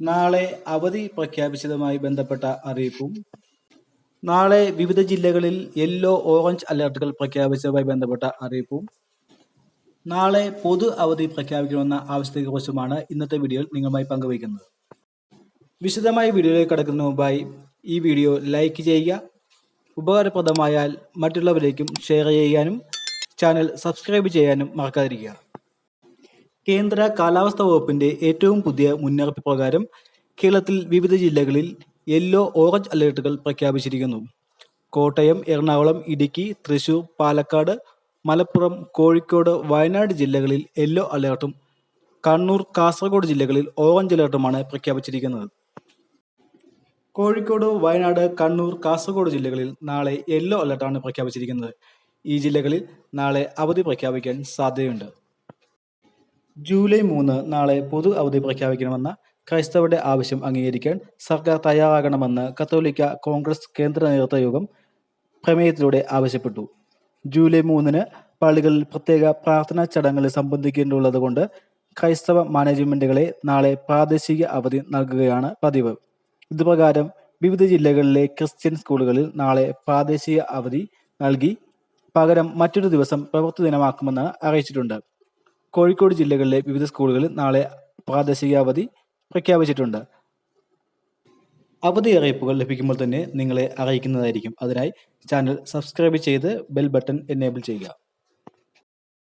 നാളെ അവധി പ്രഖ്യാപിച്ചതുമായി ബന്ധപ്പെട്ട അറിയിപ്പും നാളെ വിവിധ ജില്ലകളിൽ യെല്ലോ ഓറഞ്ച് അലർട്ടുകൾ പ്രഖ്യാപിച്ചതുമായി ബന്ധപ്പെട്ട അറിയിപ്പും നാളെ പൊതു അവധി പ്രഖ്യാപിക്കണമെന്ന ആവശ്യത്തെക്കുറിച്ചുമാണ് ഇന്നത്തെ വീഡിയോയിൽ നിങ്ങളുമായി പങ്കുവയ്ക്കുന്നത്. വിശദമായ വീഡിയോയിലേക്ക് കടക്കുന്ന മുമ്പായി ഈ വീഡിയോ ലൈക്ക് ചെയ്യുക ഉപകാരപ്രദമായാൽ മറ്റുള്ളവരിലേക്കും ഷെയർ ചെയ്യാനും ചാനൽ സബ്സ്ക്രൈബ് ചെയ്യാനും മറക്കാതിരിക്കുക. കേന്ദ്ര കാലാവസ്ഥാ വകുപ്പിന്റെ ഏറ്റവും പുതിയ മുന്നറിയിപ്പ് പ്രകാരം കേരളത്തിൽ വിവിധ ജില്ലകളിൽ യെല്ലോ ഓറഞ്ച് അലർട്ടുകൾ പ്രഖ്യാപിച്ചിരിക്കുന്നു. കോട്ടയം എറണാകുളം ഇടുക്കി തൃശൂർ പാലക്കാട് മലപ്പുറം കോഴിക്കോട് വയനാട് ജില്ലകളിൽ യെല്ലോ അലേർട്ടും കണ്ണൂർ കാസർഗോഡ് ജില്ലകളിൽ ഓറഞ്ച് അലേർട്ടുമാണ് പ്രഖ്യാപിച്ചിരിക്കുന്നത്. കോഴിക്കോട് വയനാട് കണ്ണൂർ കാസർഗോഡ് ജില്ലകളിൽ നാളെ യെല്ലോ അലർട്ടാണ് പ്രഖ്യാപിച്ചിരിക്കുന്നത്. ഈ ജില്ലകളിൽ നാളെ അവധി പ്രഖ്യാപിക്കാൻ സാധ്യതയുണ്ട്. ജൂലൈ മൂന്ന് നാളെ പൊതു അവധി പ്രഖ്യാപിക്കണമെന്ന ക്രൈസ്തവരുടെ ആവശ്യം അംഗീകരിക്കാൻ സർക്കാർ തയ്യാറാകണമെന്ന് കത്തോലിക്ക കോൺഗ്രസ് കേന്ദ്ര നേതൃത്വ യോഗം പ്രമേയത്തിലൂടെ ആവശ്യപ്പെട്ടു. ജൂലൈ മൂന്നിന് പള്ളികളിൽ പ്രത്യേക പ്രാർത്ഥനാ ചടങ്ങുകളിൽ സംബന്ധിക്കേണ്ടതുകൊണ്ട് ക്രൈസ്തവ മാനേജ്മെന്റുകളെ നാളെ പ്രാദേശിക അവധി നൽകുകയാണ് പതിവ്. ഇതുപ്രകാരം വിവിധ ജില്ലകളിലെ ക്രിസ്ത്യൻ സ്കൂളുകളിൽ നാളെ പ്രാദേശിക അവധി നൽകി പകരം മറ്റൊരു ദിവസം പ്രവൃത്തി ദിനമാക്കുമെന്ന് അറിയിച്ചിട്ടുണ്ട്. കോഴിക്കോട് ജില്ലകളിലെ വിവിധ സ്കൂളുകളിൽ നാളെ പ്രാദേശിക അവധി പ്രഖ്യാപിച്ചിട്ടുണ്ട്. അവധി അറിയിപ്പുകൾ ലഭിക്കുമ്പോൾ തന്നെ നിങ്ങളെ അറിയിക്കുന്നതായിരിക്കും. അതിനായി ചാനൽ സബ്സ്ക്രൈബ് ചെയ്ത് ബെൽ ബട്ടൺ എനേബിൾ ചെയ്യുക.